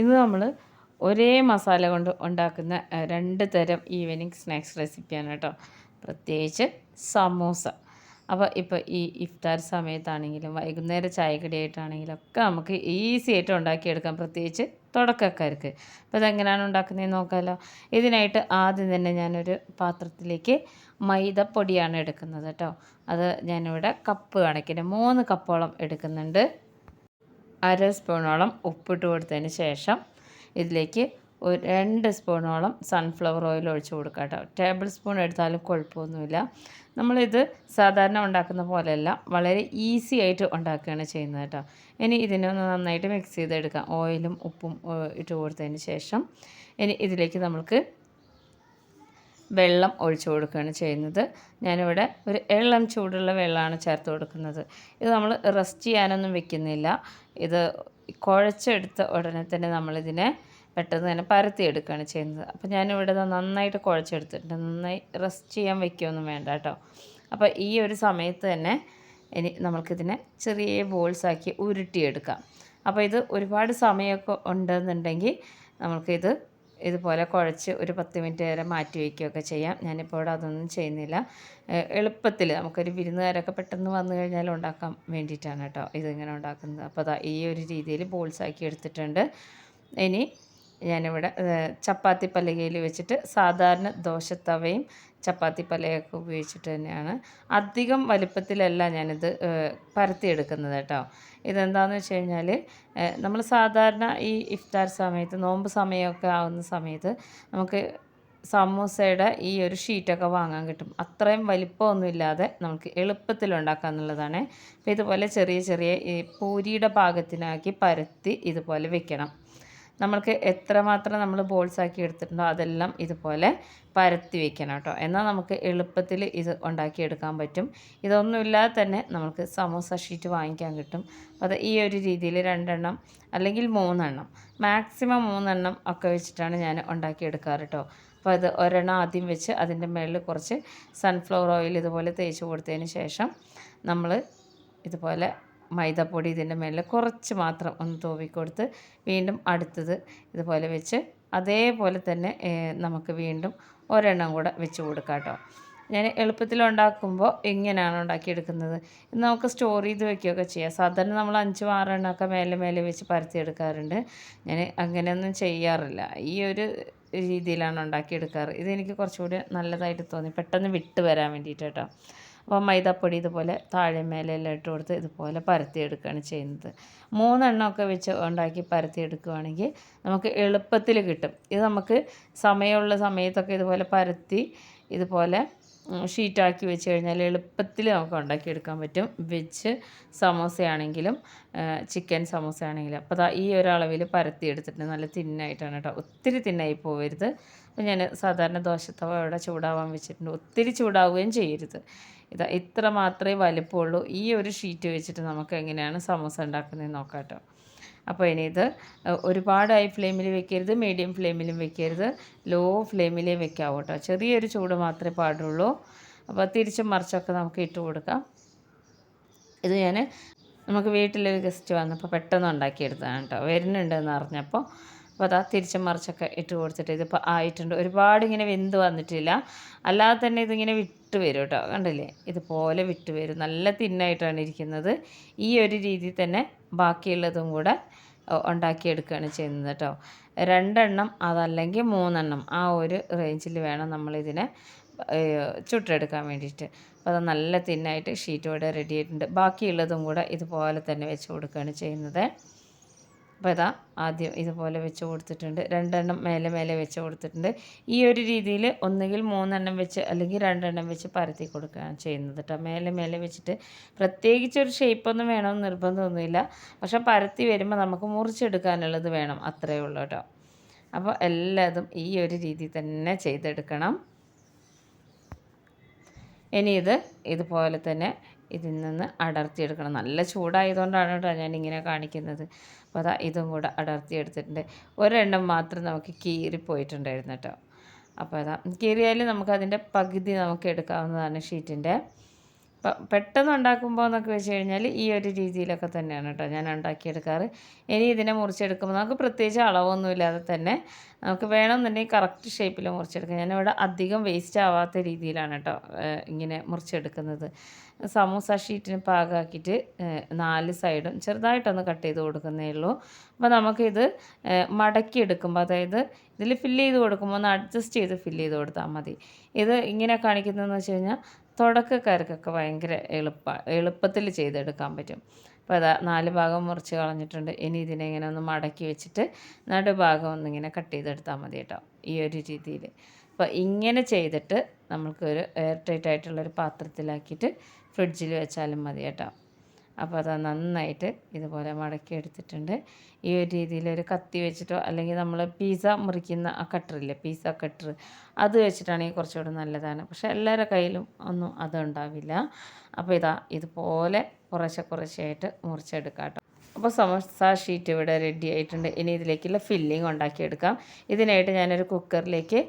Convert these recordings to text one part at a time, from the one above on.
ഇത് നമ്മൾ ഒരേ മസാല കൊണ്ട് ഉണ്ടാക്കുന്ന രണ്ട് തരം ഈവനിങ് സ്നാക്സ് റെസിപ്പിയാണ് കേട്ടോ. പ്രത്യേകിച്ച് സമൂസ. അപ്പോൾ ഇപ്പോൾ ഈ ഇഫ്താർ സമയത്താണെങ്കിലും വൈകുന്നേര ചായക്കടിയായിട്ടാണെങ്കിലും ഒക്കെ നമുക്ക് ഈസി ആയിട്ട് ഉണ്ടാക്കിയെടുക്കാം. പ്രത്യേകിച്ച് തുടക്കക്കാർക്ക്. അപ്പോൾ ഇതെങ്ങനെയാണ് ഉണ്ടാക്കുന്നതെന്ന് നോക്കാമല്ലോ ഇതിനായിട്ട് ആദ്യം തന്നെ ഞാനൊരു പാത്രത്തിലേക്ക് മൈദപ്പൊടിയാണ് എടുക്കുന്നത് കേട്ടോ. അത് ഞാനിവിടെ കപ്പ് കണക്കിന് മൂന്ന് കപ്പോളം എടുക്കുന്നുണ്ട്. അര സ്പൂണോളം ഉപ്പിട്ട് കൊടുത്തതിന് ശേഷം ഇതിലേക്ക് ഒരു രണ്ട് സ്പൂണോളം സൺഫ്ലവർ ഓയിൽ ഒഴിച്ച് കൊടുക്കുക കേട്ടോ. ടേബിൾ സ്പൂൺ എടുത്താലും കുഴപ്പമൊന്നുമില്ല. നമ്മളിത് സാധാരണ ഉണ്ടാക്കുന്ന പോലെയല്ല വളരെ ഈസി ആയിട്ട് ഉണ്ടാക്കുകയാണ് ചെയ്യുന്നത് കേട്ടോ. ഇനി ഇതിനൊന്ന് നന്നായിട്ട് മിക്സ് ചെയ്തെടുക്കാം. ഓയിലും ഉപ്പും ഇട്ട് കൊടുത്തതിന് ശേഷം ഇനി ഇതിലേക്ക് നമുക്ക് വെള്ളം ഒഴിച്ചു കൊടുക്കുകയാണ് ചെയ്യുന്നത്. ഞാനിവിടെ ഒരു എള്ളം ചൂടുള്ള വെള്ളമാണ് ചേർത്ത് കൊടുക്കുന്നത്. ഇത് നമ്മൾ റെസ്റ്റ് ചെയ്യാനൊന്നും വെക്കുന്നില്ല. ഇത് കുഴച്ചെടുത്ത ഉടനെ തന്നെ നമ്മളിതിനെ പെട്ടെന്ന് തന്നെ പരത്തിയെടുക്കുകയാണ് ചെയ്യുന്നത്. അപ്പോൾ ഞാനിവിടെ നന്നായിട്ട് കുഴച്ചെടുത്തിട്ടുണ്ട്. നന്നായി റെസ്റ്റ് ചെയ്യാൻ വെക്കുകയൊന്നും വേണ്ട കേട്ടോ. അപ്പോൾ ഈ ഒരു സമയത്ത് തന്നെ ഇനി നമുക്കിതിനെ ചെറിയ ബോൾസാക്കി ഉരുട്ടിയെടുക്കാം. അപ്പോൾ ഇത് ഒരുപാട് സമയമൊക്കെ ഉണ്ടെന്നുണ്ടെങ്കിൽ നമുക്കിത് ഇതുപോലെ കുഴച്ച് ഒരു പത്ത് മിനിറ്റ് വരെ മാറ്റി വയ്ക്കുകയൊക്കെ ചെയ്യാം. ഞാനിപ്പോൾ ഇവിടെ അതൊന്നും ചെയ്യുന്നില്ല. എളുപ്പത്തിൽ നമുക്കൊരു വിരുന്നുകാരൊക്കെ പെട്ടെന്ന് വന്നു കഴിഞ്ഞാൽ ഉണ്ടാക്കാൻ വേണ്ടിയിട്ടാണ് കേട്ടോ ഇതിങ്ങനെ ഉണ്ടാക്കുന്നത്. അപ്പോൾ അതാ ഈ ഒരു രീതിയിൽ ബോൾസാക്കി എടുത്തിട്ടുണ്ട്. ഇനി ഞാനിവിടെ ചപ്പാത്തി പലകയിൽ വെച്ചിട്ട് സാധാരണ ദോശത്തവയും ചപ്പാത്തി പലയൊക്കെ ഉപയോഗിച്ചിട്ട് തന്നെയാണ്. അധികം വലിപ്പത്തിലല്ല ഞാനിത് പരത്തിയെടുക്കുന്നത് കേട്ടോ. ഇതെന്താണെന്ന് വെച്ച് കഴിഞ്ഞാൽ നമ്മൾ സാധാരണ ഈ ഇഫ്താർ സമയത്ത് നോമ്പ് സമയമൊക്കെ ആവുന്ന സമയത്ത് നമുക്ക് സമൂസയുടെ ഈ ഒരു ഷീറ്റൊക്കെ വാങ്ങാൻ കിട്ടും. അത്രയും വലിപ്പമൊന്നുമില്ലാതെ നമുക്ക് എളുപ്പത്തിൽ ഉണ്ടാക്കുക എന്നുള്ളതാണ്. അപ്പോൾ ഇതുപോലെ ചെറിയ ചെറിയ ഈ പൂരിയുടെ പാകത്തിനാക്കി പരത്തി ഇതുപോലെ വെക്കണം. നമ്മൾക്ക് എത്രമാത്രം നമ്മൾ ബോൾസ് ആക്കി എടുത്തിട്ടുണ്ടോ അതെല്ലാം ഇതുപോലെ പരത്തി വെക്കണം കേട്ടോ. എന്നാൽ നമുക്ക് എളുപ്പത്തിൽ ഇത് ഉണ്ടാക്കിയെടുക്കാൻ പറ്റും. ഇതൊന്നുമില്ലാതെ തന്നെ നമുക്ക് സമോസ ഷീറ്റ് വാങ്ങിക്കാൻ കിട്ടും. അത് ഈ ഒരു രീതിയിൽ രണ്ടെണ്ണം അല്ലെങ്കിൽ മൂന്നെണ്ണം മാക്സിമം മൂന്നെണ്ണം ഒക്കെ വെച്ചിട്ടാണ് ഞാൻ ഉണ്ടാക്കിയെടുക്കാറ് കേട്ടോ. അപ്പോൾ അത് ഒരെണ്ണം ആദ്യം വെച്ച് അതിന്റെ മുകളിൽ കുറച്ച് സൺഫ്ലവർ ഓയിൽ ഇതുപോലെ തേച്ച് കൊടുത്തതിന് ശേഷം നമ്മൾ ഇതുപോലെ മൈദപ്പൊടി ഇതിന്റെ മേലെ കുറച്ച് മാത്രം ഒന്ന് തൂവിക്കൊടുത്ത് വീണ്ടും അടുത്തത് ഇതുപോലെ വെച്ച് അതേപോലെ തന്നെ നമുക്ക് വീണ്ടും ഒരെണ്ണം കൂടെ വെച്ച് കൊടുക്കാം കേട്ടോ. ഞാൻ എളുപ്പത്തിൽ ഉണ്ടാക്കുമ്പോൾ ഇങ്ങനെയാണ് ഉണ്ടാക്കിയെടുക്കുന്നത്? ഇത് നമുക്ക് സ്റ്റോർ ചെയ്ത് വെക്കുകയൊക്കെ ചെയ്യാം. സാധാരണ നമ്മൾ അഞ്ചും ആറെണ്ണമൊക്കെ മേലെ മേലെ വെച്ച് പരത്തിയെടുക്കാറുണ്ട്. ഞാൻ അങ്ങനെയൊന്നും ചെയ്യാറില്ല. ഈ ഒരു രീതിയിലാണ് ഉണ്ടാക്കിയെടുക്കാറ്. ഇതെനിക്ക് കുറച്ചുകൂടി നല്ലതായിട്ട് തോന്നി. പെട്ടെന്ന് വിട്ട് വരാൻ വേണ്ടിയിട്ട് കേട്ടോ. അപ്പോൾ മൈദപ്പൊടി ഇതുപോലെ താഴെ മേലെല്ലാം ഇട്ട് കൊടുത്ത് ഇതുപോലെ പരത്തിയെടുക്കുകയാണ് ചെയ്യുന്നത്. മൂന്നെണ്ണമൊക്കെ വെച്ച് ഉണ്ടാക്കി പരത്തിയെടുക്കുകയാണെങ്കിൽ നമുക്ക് എളുപ്പത്തിൽ കിട്ടും. ഇത് നമുക്ക് സമയമുള്ള സമയത്തൊക്കെ ഇതുപോലെ പരത്തി ഇതുപോലെ ഷീറ്റാക്കി വെച്ച് കഴിഞ്ഞാൽ എളുപ്പത്തിൽ നമുക്ക് ഉണ്ടാക്കിയെടുക്കാൻ പറ്റും. വെജ് സമോസയാണെങ്കിലും ചിക്കൻ സമോസയാണെങ്കിലും. അപ്പോൾ ഈ ഒരളവിൽ പരത്തി എടുത്തിട്ട് നല്ല തിന്നായിട്ടാണ് കേട്ടോ. ഒത്തിരി തിന്നായി പോകരുത് അപ്പോൾ ഞാൻ സാധാരണ ദോശത്തവ അവിടെ ചൂടാവാൻ വെച്ചിട്ടുണ്ട്. ഒത്തിരി ചൂടാവുകയും ചെയ്യരുത്. ഇതാ ഇത്ര മാത്രമേ വലിപ്പമുള്ളൂ. ഈ ഒരു ഷീറ്റ് വെച്ചിട്ട് നമുക്ക് എങ്ങനെയാണ് സമോസ ഉണ്ടാക്കുന്നത് നോക്കാം അപ്പോൾ ഇനി ഇത് ഒരുപാട് ഹൈ ഫ്ലെയിമിൽ വെക്കരുത് മീഡിയം ഫ്ലെയിമിലും വെക്കരുത് ലോ ഫ്ലെയിമിലേ വെക്കാവൂ കേട്ടോ. ചെറിയൊരു ചൂട് മാത്രമേ പാടുള്ളൂ. അപ്പോൾ തിരിച്ചും മറിച്ചൊക്കെ നമുക്ക് ഇട്ട് കൊടുക്കാം. ഇത് ഞാൻ നമുക്ക് വീട്ടിലൊരു ഗസ്റ്റ് വന്നപ്പോൾ പെട്ടെന്ന് ഉണ്ടാക്കിയെടുത്തതാണ് കേട്ടോ. വരുന്നുണ്ടെന്ന് അറിഞ്ഞപ്പോൾ അപ്പോൾ അതാ തിരിച്ചും മറിച്ചൊക്കെ ഇട്ട് കൊടുത്തിട്ട് ഇതിപ്പോൾ ആയിട്ടുണ്ട്. ഒരുപാട് ഇങ്ങനെ വെന്ത് വന്നിട്ടില്ല. അല്ലാതെ തന്നെ ഇതിങ്ങനെ വിട്ട് വരും കേട്ടോ. കണ്ടില്ലേ? ഇതുപോലെ വിട്ട് വരും. നല്ല തിന്നായിട്ടാണ് ഇരിക്കുന്നത്. ഈ ഒരു രീതിയിൽ തന്നെ ബാക്കിയുള്ളതും കൂടെ ഉണ്ടാക്കിയെടുക്കുകയാണ് ചെയ്യുന്നത് കേട്ടോ. രണ്ടെണ്ണം അതല്ലെങ്കിൽ മൂന്നെണ്ണം ആ ഒരു റേഞ്ചിൽ വേണം നമ്മളിതിനെ ചുട്ടെടുക്കാൻ വേണ്ടിയിട്ട്. അപ്പോൾ അത് നല്ല തിന്നായിട്ട് ഷീറ്റോടെ റെഡി ആയിട്ടുണ്ട്. ബാക്കിയുള്ളതും കൂടെ ഇതുപോലെ തന്നെ വെച്ച് കൊടുക്കുകയാണ് ചെയ്യുന്നത്. അപ്പോൾ ഇതാ ആദ്യം ഇതുപോലെ വെച്ച് കൊടുത്തിട്ടുണ്ട്. രണ്ടെണ്ണം മേലെ മേലെ വെച്ച് കൊടുത്തിട്ടുണ്ട്. ഈ ഒരു രീതിയിൽ ഒന്നുകിൽ മൂന്നെണ്ണം വെച്ച് അല്ലെങ്കിൽ രണ്ടെണ്ണം വെച്ച് പരത്തി കൊടുക്കുകയാണ് ചെയ്യുന്നത് കേട്ടോ മേലെ മേലെ വെച്ചിട്ട് പ്രത്യേകിച്ച് ഒരു ഷേപ്പൊന്നും വേണമെന്ന് നിർബന്ധമൊന്നുമില്ല. പക്ഷേ പരത്തി വരുമ്പോൾ നമുക്ക് മുറിച്ചെടുക്കാനുള്ളത് വേണം അത്രയേ ഉള്ളൂ കേട്ടോ അപ്പോൾ എല്ലാതും ഈ ഒരു രീതി തന്നെ ചെയ്തെടുക്കണം. ഇനി ഇത് ഇതുപോലെ തന്നെ ഇതിൽ നിന്ന് അടർത്തിയെടുക്കണം. നല്ല ചൂടായതുകൊണ്ടാണ് കേട്ടോ ഞാനിങ്ങനെ കാണിക്കുന്നത്. അപ്പോൾ അതാ ഇതും കൂടെ അടർത്തിയെടുത്തിട്ടുണ്ട്. ഒരെണ്ണം മാത്രം നമുക്ക് കീറിപ്പോയിട്ടുണ്ടായിരുന്നു കേട്ടോ. അപ്പോൾ അതാ കീറിയാൽ നമുക്കതിന്റെ പകുതി നമുക്ക് എടുക്കാവുന്നതാണ് ഷീറ്റിന്റെ. പെട്ടെന്ന് ഉണ്ടാക്കുമ്പോൾ എന്നൊക്കെ വെച്ച് കഴിഞ്ഞാൽ ഈ ഒരു രീതിയിലൊക്കെ തന്നെയാണ് കേട്ടോ ഞാൻ ഉണ്ടാക്കിയെടുക്കാറ്. ഇനി ഇതിനെ മുറിച്ചെടുക്കുമ്പോൾ നമുക്ക് പ്രത്യേകിച്ച് അളവൊന്നും ഇല്ലാതെ തന്നെ നമുക്ക് വേണമെന്നുണ്ടെങ്കിൽ കറക്റ്റ് ഷേപ്പിൽ മുറിച്ചെടുക്കാം. ഞാനിവിടെ അധികം വേസ്റ്റ് ആവാത്ത രീതിയിലാണ് കേട്ടോ ഇങ്ങനെ മുറിച്ചെടുക്കുന്നത്. സമൂസ ഷീറ്റിന് പാകമാക്കിയിട്ട് നാല് സൈഡും ചെറുതായിട്ടൊന്ന് കട്ട് ചെയ്ത് കൊടുക്കുന്നേ ഉള്ളൂ. അപ്പോൾ നമുക്കിത് മടക്കിയെടുക്കുമ്പോൾ അതായത് ഇതിൽ ഫില്ല് ചെയ്ത് കൊടുക്കുമ്പോൾ ഒന്ന് അഡ്ജസ്റ്റ് ചെയ്ത് ഫില്ല് ചെയ്ത് കൊടുത്താൽ മതി. ഇത് ഇങ്ങനെ കാണിക്കുന്നതെന്ന് വെച്ച് കഴിഞ്ഞാൽ തുടക്കക്കാർക്കൊക്കെ ഭയങ്കര എളുപ്പ എളുപ്പത്തിൽ ചെയ്തെടുക്കാൻ പറ്റും. അപ്പോൾ അതാ നാല് ഭാഗം മുറിച്ച് കളഞ്ഞിട്ടുണ്ട്. ഇനി ഇതിനെ ഇങ്ങനെ ഒന്ന് മടക്കി വെച്ചിട്ട് നടുഭാഗം ഒന്നിങ്ങനെ കട്ട് ചെയ്തെടുത്താൽ മതി കേട്ടോ ഈ ഒരു രീതിയിൽ. അപ്പോൾ ഇങ്ങനെ ചെയ്തിട്ട് നമുക്കൊരു എയർ ടൈറ്റ് ആയിട്ടുള്ളൊരു പാത്രത്തിലാക്കിയിട്ട് ഫ്രിഡ്ജിൽ വെച്ചാലും മതി കേട്ടോ. അപ്പോൾ അത് നന്നായിട്ട് ഇതുപോലെ മടക്കി എടുത്തിട്ടുണ്ട്. ഈ ഒരു രീതിയിൽ ഒരു കത്തി വെച്ചിട്ടോ അല്ലെങ്കിൽ നമ്മൾ പീസ മുറിക്കുന്ന ആ കട്ടറില്ലേ പീസ കട്ടർ അത് വെച്ചിട്ടാണെങ്കിൽ കുറച്ചുകൂടെ നല്ലതാണ്. പക്ഷേ എല്ലാവരുടെ കയ്യിലും ഒന്നും അതുണ്ടാവില്ല. അപ്പോൾ ഇതാ ഇതുപോലെ കുറേശ്ശെ കുറേശ്ശെയായിട്ട് മുറിച്ചെടുക്കാം കേട്ടോ. അപ്പോൾ സമോസ ഷീറ്റ് ഇവിടെ റെഡി ആയിട്ടുണ്ട്. ഇനി ഇതിലേക്കുള്ള ഫില്ലിംഗ് ഉണ്ടാക്കിയെടുക്കാം. ഇതിനായിട്ട് ഞാനൊരു കുക്കറിലേക്ക്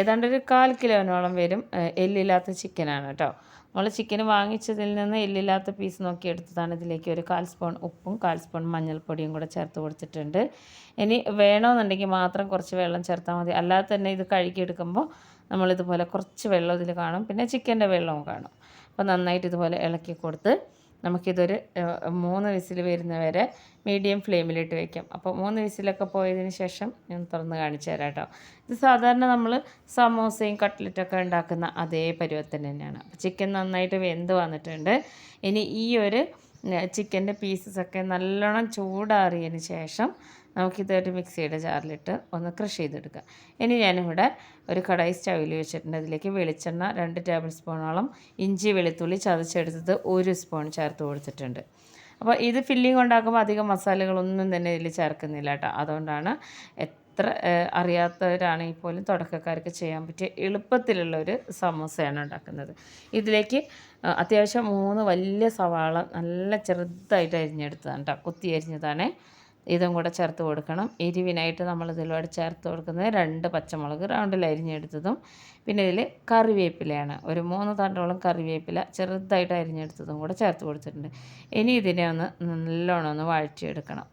ഏതാണ്ട് ഒരു കാൽ കിലോനോളം വരും എല്ലില്ലാത്ത ചിക്കനാണ് കേട്ടോ. നമ്മൾ ചിക്കൻ വാങ്ങിച്ചതിൽ നിന്ന് എല്ലില്ലാത്ത പീസ് നോക്കി എടുത്തതാണ് ഇതിലേക്ക് ഒരു കാൽ സ്പൂൺ ഉപ്പും കാൽ സ്പൂൺ മഞ്ഞൾപ്പൊടിയും കൂടെ ചേർത്ത് കൊടുത്തിട്ടുണ്ട്. ഇനി വേണമെന്നുണ്ടെങ്കിൽ മാത്രം കുറച്ച് വെള്ളം ചേർത്താൽ മതി. അല്ലാതെ തന്നെ ഇത് കഴുകിയെടുക്കുമ്പോൾ നമ്മളിതുപോലെ കുറച്ച് വെള്ളം ഇതിൽ കാണും. പിന്നെ ചിക്കന്റെ വെള്ളവും കാണും. അപ്പോൾ നന്നായിട്ട് ഇതുപോലെ ഇളക്കി കൊടുത്ത് നമുക്കിതൊരു മൂന്ന് വിസിൽ വരുന്നവരെ മീഡിയം ഫ്ലെയിമിലിട്ട് വെക്കാം. അപ്പോൾ മൂന്ന് വിസിലൊക്കെ പോയതിന് ശേഷം ഞാൻ തുറന്ന് കാണിച്ചു തരാം കേട്ടോ. ഇത് സാധാരണ നമ്മൾ സമോസയും കട്ട്ലറ്റൊക്കെ ഉണ്ടാക്കുന്ന അതേ പരുവത്തിന് തന്നെയാണ്. ചിക്കൻ നന്നായിട്ട് വെന്ത് വന്നിട്ടുണ്ട്. ഇനി ഈ ഒരു ചിക്കന്റെ പീസസൊക്കെ നല്ലോണം ചൂടാറിയതിന് ശേഷം നമുക്കിതൊരു മിക്സിയുടെ ജാറിലിട്ട് ഒന്ന് ക്രഷ് ചെയ്തെടുക്കുക. ഇനി ഞാനിവിടെ ഒരു കടായി സ്റ്റൗവിൽ വെച്ചിട്ടുണ്ട്. അതിലേക്ക് വെളിച്ചെണ്ണ രണ്ട് ടേബിൾ സ്പൂണോളം ഇഞ്ചി വെളുത്തുള്ളി ചതച്ചെടുത്തത് ഒരു സ്പൂൺ ചേർത്ത് കൊടുത്തിട്ടുണ്ട്. അപ്പോൾ ഇത് ഫില്ലിംഗ് ഉണ്ടാക്കുമ്പോൾ അധികം മസാലകളൊന്നും തന്നെ ഇതിൽ ചേർക്കുന്നില്ല കേട്ടോ അതുകൊണ്ടാണ് എത്ര അറിയാത്തവരാണെങ്കിൽ പോലും തുടക്കക്കാർക്ക് ചെയ്യാൻ പറ്റിയ എളുപ്പത്തിലുള്ള ഒരു സമോസയാണ് ഉണ്ടാക്കുന്നത്. ഇതിലേക്ക് അത്യാവശ്യം മൂന്ന് വലിയ സവാള നല്ല ചെറുതായിട്ട് അരിഞ്ഞെടുത്തതാണ് കേട്ടോ കുത്തി അരിഞ്ഞതാണ്. ഇതും കൂടെ ചേർത്ത് കൊടുക്കണം. എരിവിനായിട്ട് നമ്മൾ ഇതിലൂടെ ചേർത്ത് കൊടുക്കുന്നത് രണ്ട് പച്ചമുളക് റൗണ്ടിൽ അരിഞ്ഞെടുത്തതും. പിന്നെ ഇതിൽ കറിവേപ്പിലയാണ്. ഒരു മൂന്ന് തണ്ടോളം കറിവേപ്പില ചെറുതായിട്ട് അരിഞ്ഞെടുത്തതും കൂടെ ചേർത്ത് കൊടുത്തിട്ടുണ്ട്. ഇനി ഇതിനെ ഒന്ന് നല്ലോണം ഒന്ന് വഴറ്റിയെടുക്കണം.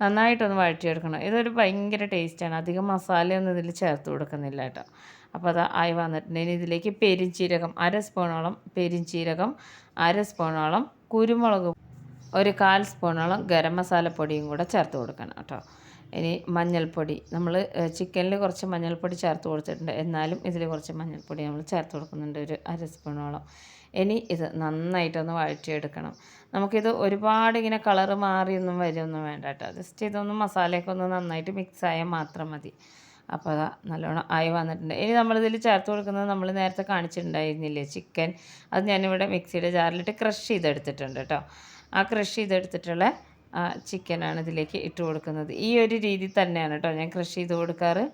നന്നായിട്ടൊന്ന് വഴറ്റിയെടുക്കണം. ഇതൊരു ഭയങ്കര ടേസ്റ്റാണ്. അധികം മസാലയൊന്നും ഇതിൽ ചേർത്ത് കൊടുക്കുന്നില്ല കേട്ടോ. അപ്പോൾ അത് ആയി വന്നിട്ടുണ്ട്. ഇനി ഇതിലേക്ക് പെരിഞ്ചീരകം അര സ്പൂണോളം പെരിഞ്ചീരകം അര സ്പൂണോളം കുരുമുളക് ഒരു കാൽ സ്പൂണോളം ഗരം മസാലപ്പൊടിയും കൂടെ ചേർത്ത് കൊടുക്കണം കേട്ടോ. ഇനി മഞ്ഞൾപ്പൊടി നമ്മൾ ചിക്കനിൽ കുറച്ച് മഞ്ഞൾപ്പൊടി ചേർത്ത് കൊടുത്തിട്ടുണ്ട്. എന്നാലും ഇതിൽ കുറച്ച് മഞ്ഞൾപ്പൊടി നമ്മൾ ചേർത്ത് കൊടുക്കുന്നുണ്ട് ഒരു അര സ്പൂണോളം. ഇനി ഇത് നന്നായിട്ടൊന്ന് വഴറ്റിയെടുക്കണം. നമുക്കിത് ഒരുപാട് ഇങ്ങനെ കളറ് മാറിയൊന്നും വരുമൊന്നും വേണ്ട കേട്ടോ. ജസ്റ്റ് ഇതൊന്ന് മസാലയൊക്കെ ഒന്ന് നന്നായിട്ട് മിക്സ് ആയാൽ മാത്രം മതി. അപ്പോൾ അതാ നല്ലോണം ആയി വന്നിട്ടുണ്ട്. ഇനി നമ്മളിതിൽ ചേർത്ത് കൊടുക്കുന്നത് നമ്മൾ നേരത്തെ കാണിച്ചിട്ടുണ്ടായിരുന്നില്ലേ ചിക്കൻ? അത് ഞാനിവിടെ മിക്സിയുടെ ജാറിലിട്ട് ക്രഷ് ചെയ്തെടുത്തിട്ടുണ്ട് കേട്ടോ. ആ ക്രഷ് ചെയ്തെടുത്തിട്ടുള്ള ചിക്കനാണ് ഇതിലേക്ക് ഇട്ട് കൊടുക്കുന്നത്. ഈ ഒരു രീതി തന്നെയാണ് കേട്ടോ ഞാൻ ക്രഷ് ചെയ്ത് കൊടുക്കാറ്.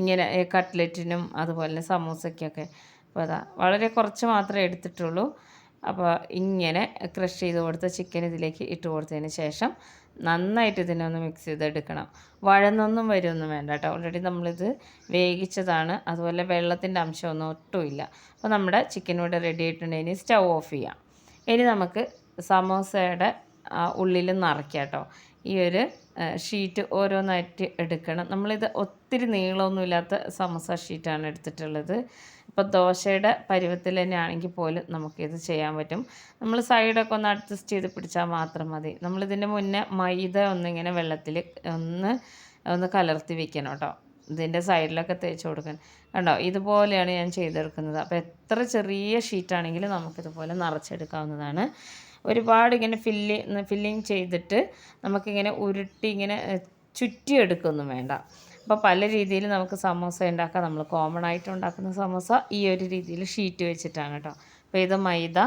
ഇങ്ങനെ കട്ട്ലറ്റിനും അതുപോലെ തന്നെ സമൂസയ്ക്കൊക്കെ. അപ്പോൾ അതാ വളരെ കുറച്ച് മാത്രമേ എടുത്തിട്ടുള്ളൂ. അപ്പോൾ ഇങ്ങനെ ക്രഷ് ചെയ്ത് കൊടുത്ത ചിക്കൻ ഇതിലേക്ക് ഇട്ട് കൊടുത്തതിന് ശേഷം നന്നായിട്ട് ഇതിനെ ഒന്ന് മിക്സ് ചെയ്തെടുക്കണം. വഴന്നൊന്നും വരുമൊന്നും വേണ്ട കേട്ടോ ഓൾറെഡി നമ്മളിത് വേവിച്ചതാണ്. അതുപോലെ വെള്ളത്തിന്റെ അംശമൊന്നും ഒട്ടുമില്ല അപ്പോൾ നമ്മുടെ ചിക്കൻ ഇവിടെ റെഡി ആയിട്ടുണ്ടെങ്കിൽ സ്റ്റൗ ഓഫ് ചെയ്യാം. ഇനി നമുക്ക് സമോസയുടെ ഉള്ളിൽ നിറയ്ക്കാം കേട്ടോ. ഈ ഒരു ഷീറ്റ് ഓരോന്നായിട്ട് എടുക്കണം. നമ്മളിത് ഒത്തിരി നീളമൊന്നുമില്ലാത്ത സമോസ ഷീറ്റാണ് എടുത്തിട്ടുള്ളത്. ഇപ്പോൾ ദോശയുടെ പരുവത്തിൽ തന്നെ ആണെങ്കിൽ പോലും നമുക്കിത് ചെയ്യാൻ പറ്റും. നമ്മൾ സൈഡൊക്കെ ഒന്ന് അഡ്ജസ്റ്റ് ചെയ്ത് പിടിച്ചാൽ മാത്രം മതി. നമ്മളിതിന്റെ മുന്നേ മൈദ ഒന്നിങ്ങനെ വെള്ളത്തിൽ ഒന്ന് ഒന്ന് കലർത്തി വെക്കണം കേട്ടോ. ഇതിന്റെ സൈഡിലൊക്കെ തേച്ച് കൊടുക്കണം. കണ്ടോ? ഇതുപോലെയാണ് ഞാൻ ചെയ്തെടുക്കുന്നത്. അപ്പോൾ എത്ര ചെറിയ ഷീറ്റാണെങ്കിലും നമുക്കിതുപോലെ നിറച്ചെടുക്കാവുന്നതാണ്. ഒരുപാട് ഇങ്ങനെ ഫില്ല് ഫില്ലിങ് ചെയ്തിട്ട് നമുക്കിങ്ങനെ ഉരുട്ടി ഇങ്ങനെ ചുറ്റി ചുറ്റിയെടുക്കൊന്നും വേണ്ട. അപ്പോൾ പല രീതിയിൽ നമുക്ക് സമോസ ഉണ്ടാക്കാം. നമ്മൾ കോമൺ ആയിട്ട് ഉണ്ടാക്കുന്ന സമോസ ഈ ഒരു രീതിയിൽ ഷീറ്റ് വെച്ചിട്ടാണ് കേട്ടോ. അപ്പോൾ ഇത് മൈദ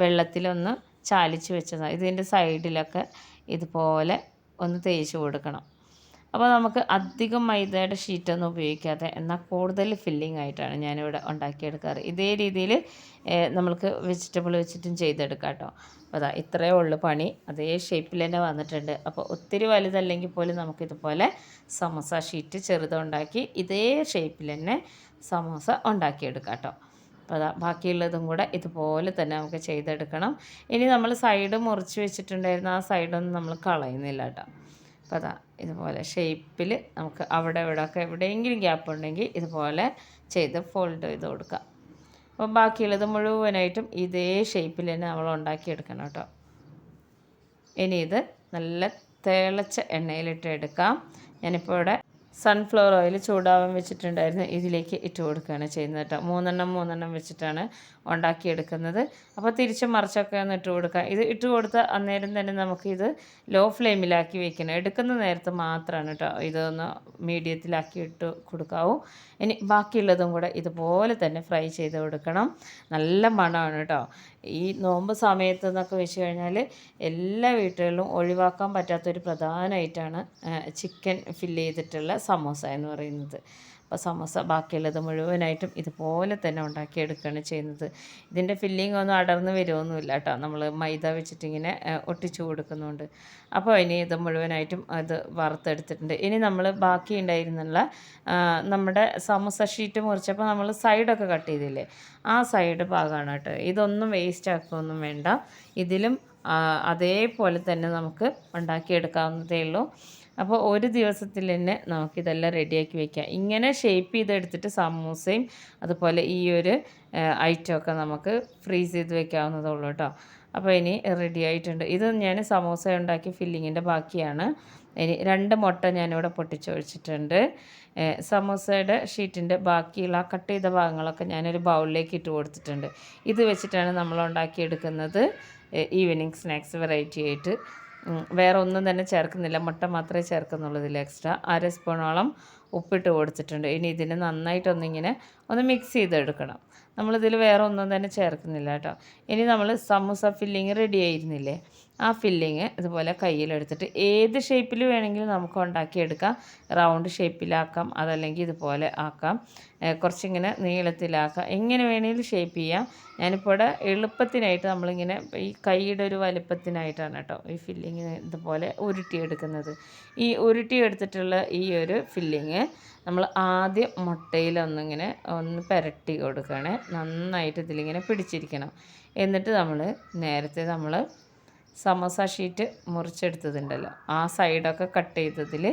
വെള്ളത്തിലൊന്ന് ചാലിച്ച് വെച്ചതാണ് ഇതിന്റെ സൈഡിലൊക്കെ ഇതുപോലെ ഒന്ന് തേച്ച് കൊടുക്കണം. അപ്പോൾ നമുക്ക് അധികം മൈദയുടെ ഷീറ്റൊന്നും ഉപയോഗിക്കാതെ എന്നാൽ കൂടുതൽ ഫില്ലിംഗ് ആയിട്ടാണ് ഞാനിവിടെ ഉണ്ടാക്കിയെടുക്കാറ്. ഇതേ രീതിയിൽ നമ്മൾക്ക് വെജിറ്റബിൾ വെച്ചിട്ടും ചെയ്തെടുക്കാം കേട്ടോ. അപ്പോൾ അതാ ഇത്രയേ ഉള്ളൂ പണി. അതേ ഷേപ്പിൽ തന്നെ വന്നിട്ടുണ്ട്. അപ്പോൾ ഒത്തിരി വലുതല്ലെങ്കിൽ പോലും നമുക്കിതുപോലെ സമോസ ഷീറ്റ് ചെറുതുണ്ടാക്കി ഇതേ ഷേപ്പിൽ തന്നെ സമോസ ഉണ്ടാക്കിയെടുക്കാം കേട്ടോ. അപ്പോൾ അതാ ബാക്കിയുള്ളതും കൂടെ ഇതുപോലെ തന്നെ നമുക്ക് ചെയ്തെടുക്കണം. ഇനി നമ്മൾ സൈഡ് മുറിച്ച് വെച്ചിട്ടുണ്ടായിരുന്ന ആ സൈഡൊന്നും നമ്മൾ കളയുന്നില്ല കേട്ടോ. അപ്പോൾ അതാ ഇതുപോലെ ഷേപ്പിൽ നമുക്ക് അവിടെ ഇവിടെ ഒക്കെ എവിടെയെങ്കിലും ഗ്യാപ്പ് ഉണ്ടെങ്കിൽ ഇതുപോലെ ചെയ്ത് ഫോൾഡ് ചെയ്ത് കൊടുക്കുക അപ്പോൾ ബാക്കിയുള്ളത് മുഴുവനായിട്ടും ഇതേ ഷേപ്പിൽ തന്നെ നമ്മൾ ഉണ്ടാക്കിയെടുക്കണം കേട്ടോ. ഇനി ഇത് നല്ല തിളച്ച എണ്ണയിലിട്ട് എടുക്കാം. ഞാനിപ്പോൾ ഇവിടെ സൺഫ്ലവർ ഓയിൽ ചൂടാവാൻ വെച്ചിട്ടുണ്ടായിരുന്നു. ഇതിലേക്ക് ഇട്ട് കൊടുക്കുകയാണ് ചെയ്യുന്നത് കേട്ടോ. മൂന്നെണ്ണം മൂന്നെണ്ണം വെച്ചിട്ടാണ് ഉണ്ടാക്കിയെടുക്കുന്നത്. അപ്പോൾ തിരിച്ച് മറിച്ചൊക്കെ ഒന്ന് ഇട്ട് കൊടുക്കുക. ഇത് ഇട്ട് കൊടുത്ത അന്നേരം തന്നെ നമുക്കിത് ലോ ഫ്ലെയിമിലാക്കി വെക്കണം. എടുക്കുന്ന നേരത്ത് മാത്രമാണ് കേട്ടോ. ഇതൊന്ന് മീഡിയത്തിലാക്കി ഇട്ട് കൊടുക്കാവൂ. ഇനി ബാക്കിയുള്ളതും കൂടെ ഇതുപോലെ തന്നെ ഫ്രൈ ചെയ്ത് കൊടുക്കണം. നല്ല മണമാണ് കേട്ടോ. ഈ നോമ്പ് സമയത്ത് എന്നൊക്കെ വെച്ച് കഴിഞ്ഞാൽ എല്ലാ വീട്ടുകളിലും ഒഴിവാക്കാൻ പറ്റാത്തൊരു പ്രധാനമായിട്ടാണ് ചിക്കൻ ഫില്ല് ചെയ്തിട്ടുള്ള സമോസ എന്ന് പറയുന്നത്. അപ്പോൾ സമോസ ബാക്കിയുള്ളത് മുഴുവനായിട്ടും ഇതുപോലെ തന്നെ ഉണ്ടാക്കിയെടുക്കുകയാണ് ചെയ്യുന്നത്. ഇതിന്റെ ഫില്ലിംഗ് ഒന്നും അടർന്ന് വരുമൊന്നുമില്ല കേട്ടോ. നമ്മൾ മൈദ വെച്ചിട്ടിങ്ങനെ ഒട്ടിച്ചു കൊടുക്കുന്നുണ്ട്. അപ്പോൾ ഇനി ഇത് മുഴുവനായിട്ടും അത് വറുത്തെടുത്തിട്ടുണ്ട്. ഇനി നമ്മൾ ബാക്കി ഉണ്ടായിരുന്നുള്ള നമ്മുടെ സമോസ ഷീറ്റ് മുറിച്ചപ്പോൾ നമ്മൾ സൈഡൊക്കെ കട്ട് ചെയ്തില്ലേ? ആ സൈഡ് ഭാഗമാണ് കേട്ടോ. ഇതൊന്നും വേസ്റ്റ് ആക്കുകയൊന്നും വേണ്ട. ഇതിലും അതേപോലെ തന്നെ നമുക്ക് ഉണ്ടാക്കിയെടുക്കാവുന്നതേ ഉള്ളൂ. അപ്പോൾ ഒരു ദിവസത്തിൽ തന്നെ നമുക്കിതെല്ലാം റെഡിയാക്കി വെക്കാം. ഇങ്ങനെ ഷേപ്പ് ചെയ്തെടുത്തിട്ട് സമൂസയും അതുപോലെ ഈ ഒരു ഐറ്റമൊക്കെ നമുക്ക് ഫ്രീസ് ചെയ്ത് വെക്കാവുന്നതേ ഉള്ളൂ കേട്ടോ. അപ്പോൾ ഇനി റെഡി ആയിട്ടുണ്ട്. ഇത് ഞാൻ സമൂസ ഉണ്ടാക്കി ഫില്ലിങ്ങിന്റെ ബാക്കിയാണ്. ഇനി രണ്ട് മുട്ട ഞാനിവിടെ പൊട്ടിച്ചൊഴിച്ചിട്ടുണ്ട്. സമൂസയുടെ ഷീറ്റിന്റെ ബാക്കിയുള്ള കട്ട് ചെയ്ത ഭാഗങ്ങളൊക്കെ ഞാനൊരു ബൗളിലേക്ക് ഇട്ട് കൊടുത്തിട്ടുണ്ട്. ഇത് വെച്ചിട്ടാണ് നമ്മൾ ഉണ്ടാക്കിയെടുക്കുന്നത് ഈവനിങ് സ്നാക്സ് വെറൈറ്റി ആയിട്ട്. വേറെ ഒന്നും തന്നെ ചേർക്കുന്നില്ല. മുട്ട മാത്രമേ ചേർക്കുന്നുള്ളൂ ഇതിൽ എക്സ്ട്രാ അര സ്പൂണോളം ഉപ്പിട്ട് കൊടുത്തിട്ടുണ്ട് ഇനി ഇതിന് നന്നായിട്ടൊന്നിങ്ങനെ ഒന്ന് മിക്സ് ചെയ്തെടുക്കണം. നമ്മളിതിൽ വേറെ ഒന്നും തന്നെ ചേർക്കുന്നില്ല കേട്ടോ. ഇനി നമ്മൾ സമൂസ ഫില്ലിങ് റെഡി ആയിരുന്നില്ലേ? ആ ഫില്ലിങ് ഇതുപോലെ കയ്യിലെടുത്തിട്ട് ഏത് ഷേപ്പിൽ വേണമെങ്കിലും നമുക്ക് ഉണ്ടാക്കിയെടുക്കാം. റൗണ്ട് ഷേപ്പിലാക്കാം അതല്ലെങ്കിൽ ഇതുപോലെ ആക്കാം. കുറച്ചിങ്ങനെ നീളത്തിലാക്കാം. എങ്ങനെ വേണമെങ്കിലും ഷേപ്പ് ചെയ്യാം. ഞാനിപ്പോൾ ഇവിടെ എളുപ്പത്തിനായിട്ട് നമ്മളിങ്ങനെ ഈ കൈയുടെ ഒരു വലുപ്പത്തിനായിട്ടാണ് കേട്ടോ ഈ ഫില്ലിങ് ഇതുപോലെ ഉരുട്ടിയെടുക്കുന്നത്. ഈ ഉരുട്ടിയെടുത്തിട്ടുള്ള ഈ ഒരു ഫില്ലിങ് നമ്മൾ ആദ്യം മുട്ടയിലൊന്നിങ്ങനെ ഒന്ന് പുരട്ടി കൊടുക്കണേ. നന്നായിട്ട് ഇതിലിങ്ങനെ പിടിച്ചിരിക്കണം. എന്നിട്ട് നമ്മൾ നേരത്തെ നമ്മൾ സമോസ ഷീറ്റ് മുറിച്ചെടുത്തതുണ്ടല്ലോ. ആ സൈഡൊക്കെ കട്ട് ചെയ്തതിൽ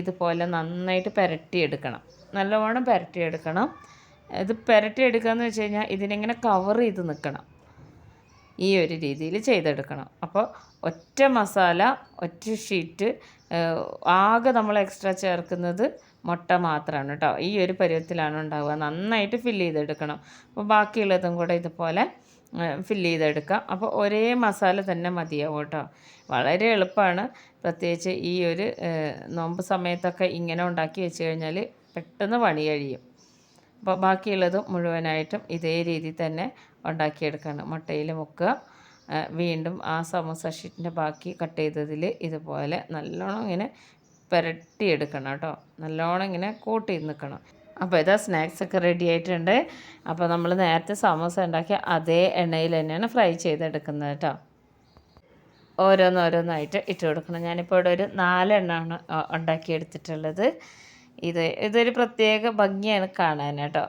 ഇതുപോലെ നന്നായിട്ട് പുരട്ടിയെടുക്കണം. നല്ലവണ്ണം പുരട്ടിയെടുക്കണം. ഇത് പുരട്ടിയെടുക്കുക എന്ന് വെച്ച് കഴിഞ്ഞാൽ ഇതിനിങ്ങനെ കവർ ചെയ്ത് നിൽക്കണം ഈ ഒരു രീതിയിൽ ചെയ്തെടുക്കണം. അപ്പോൾ ഒറ്റ മസാല ഒറ്റ ഷീറ്റ് ആകെ നമ്മൾ എക്സ്ട്രാ ചേർക്കുന്നത് മുട്ട മാത്രമാണ് കേട്ടോ ഈ ഒരു പരുവത്തിലാണ് ഉണ്ടാവുക. നന്നായിട്ട് ഫില്ല് ചെയ്തെടുക്കണം. അപ്പോൾ ബാക്കിയുള്ളതും കൂടെ ഇതുപോലെ ഫില്ല് ചെയ്തെടുക്കാം. അപ്പോൾ ഒരേ മസാല തന്നെ മതിയാവും കേട്ടോ. വളരെ എളുപ്പമാണ് പ്രത്യേകിച്ച് ഈ ഒരു നോമ്പ് സമയത്തൊക്കെ ഇങ്ങനെ ഉണ്ടാക്കി വെച്ച് കഴിഞ്ഞാൽ പെട്ടെന്ന് പണി കഴിയും. അപ്പോൾ ബാക്കിയുള്ളതും മുഴുവനായിട്ടും ഇതേ രീതിയിൽ തന്നെ ഉണ്ടാക്കിയെടുക്കണം. മുട്ടയിൽ മുക്കുക. വീണ്ടും ആ സമോസ ഷീറ്റിന്റെ ബാക്കി കട്ട് ചെയ്തതിൽ ഇതുപോലെ നല്ലോണം ഇങ്ങനെ പുരട്ടിയെടുക്കണം കേട്ടോ. നല്ലോണം ഇങ്ങനെ കൂട്ടി നിൽക്കണം. അപ്പോൾ ഇതാ സ്നാക്സ് ഒക്കെ റെഡി ആയിട്ടുണ്ട്. അപ്പോൾ നമ്മൾ നേരത്തെ സമോസ ഉണ്ടാക്കിയ അതേ എണ്ണയിൽ തന്നെയാണ് ഫ്രൈ ചെയ്തെടുക്കുന്നത് കേട്ടോ. ഓരോന്നോരോന്നായിട്ട് ഇട്ട് കൊടുക്കണം. ഞാനിപ്പോൾ ഇവിടെ ഒരു നാലെണ്ണമാണ് ഉണ്ടാക്കിയെടുത്തിട്ടുള്ളത്. ഇത് ഇതൊരു പ്രത്യേക ഭംഗിയാണ് കാണാൻ കേട്ടോ.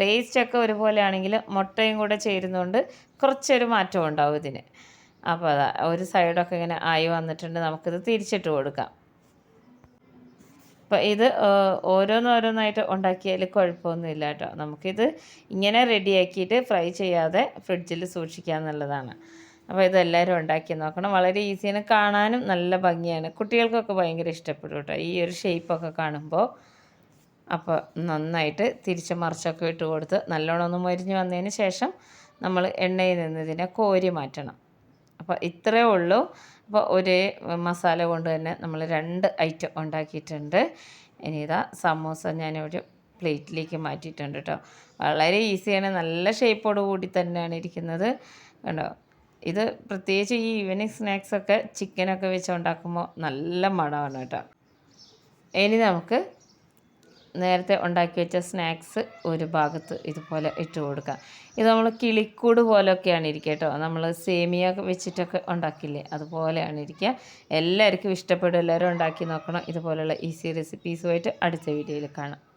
ടേസ്റ്റൊക്കെ ഒരുപോലെ ആണെങ്കിൽ മുട്ടയും കൂടെ ചേരുന്നതുകൊണ്ട് കുറച്ചൊരു മാറ്റം ഉണ്ടാവും ഇതിന്. അപ്പോൾ അതാ ഒരു സൈഡൊക്കെ ഇങ്ങനെ ആയി വന്നിട്ടുണ്ട്. നമുക്കിത് തിരിച്ചിട്ട് കൊടുക്കാം. അപ്പോൾ ഇത് ഓരോന്നോരോന്നായിട്ട് ഉണ്ടാക്കിയാൽ കുഴപ്പമൊന്നുമില്ല കേട്ടോ. നമുക്കിത് ഇങ്ങനെ റെഡിയാക്കിയിട്ട് ഫ്രൈ ചെയ്യാതെ ഫ്രിഡ്ജിൽ സൂക്ഷിക്കുക എന്നുള്ളതാണ്. അപ്പോൾ ഇതെല്ലാവരും ഉണ്ടാക്കി നോക്കണം. വളരെ ഈസിയാണ് കാണാനും നല്ല ഭംഗിയാണ്. കുട്ടികൾക്കൊക്കെ ഭയങ്കര ഇഷ്ടപ്പെടും കേട്ടോ. ഈ ഒരു ഷേപ്പൊക്കെ കാണുമ്പോൾ അപ്പോൾ നന്നായിട്ട് തിരിച്ച് മറിച്ചൊക്കെ ഇട്ട് കൊടുത്ത് നല്ലോണം ഒന്ന് മരിഞ്ഞ് വന്നതിന് ശേഷം നമ്മൾ എണ്ണയിൽ നിന്ന് ഇതിനെ കോരി മാറ്റണം. അപ്പോൾ ഇത്രയേ ഉള്ളൂ. അപ്പോൾ ഒരേ മസാല കൊണ്ട് തന്നെ നമ്മൾ രണ്ട് ഐറ്റം ഉണ്ടാക്കിയിട്ടുണ്ട്. ഇനി ഇതാ സമോസ ഞാനൊരു പ്ലേറ്റിലേക്ക് മാറ്റിയിട്ടുണ്ട് കേട്ടോ. വളരെ ഈസിയാണ് നല്ല ഷേപ്പോട് കൂടി തന്നെയാണ് ഇരിക്കുന്നത്. കണ്ടോ? ഇത് പ്രത്യേകിച്ച് ഈ ഈവനിങ് സ്നാക്സൊക്കെ ചിക്കനൊക്കെ വെച്ച് ഉണ്ടാക്കുമ്പോൾ നല്ല മണമാണ് കേട്ടോ. ഇനി നമുക്ക് നേരത്തെ ഉണ്ടാക്കി വെച്ച സ്നാക്സ് ഒരു ഭാഗത്ത് ഇതുപോലെ ഇട്ട് കൊടുക്കാം. ഇത് നമ്മൾ കിളിക്കൂട് പോലെയൊക്കെയാണ് ഇരിക്കുക കേട്ടോ. നമ്മൾ സേമിയ വെച്ചിട്ടൊക്കെ ഉണ്ടാക്കില്ലേ? അതുപോലെയാണ് ഇരിക്കുക. എല്ലാവർക്കും ഇഷ്ടപ്പെടും. എല്ലാവരും ഉണ്ടാക്കി നോക്കണം. ഇതുപോലെയുള്ള ഈസി റെസിപ്പീസുമായിട്ട് അടുത്ത വീഡിയോയിൽ കാണാം.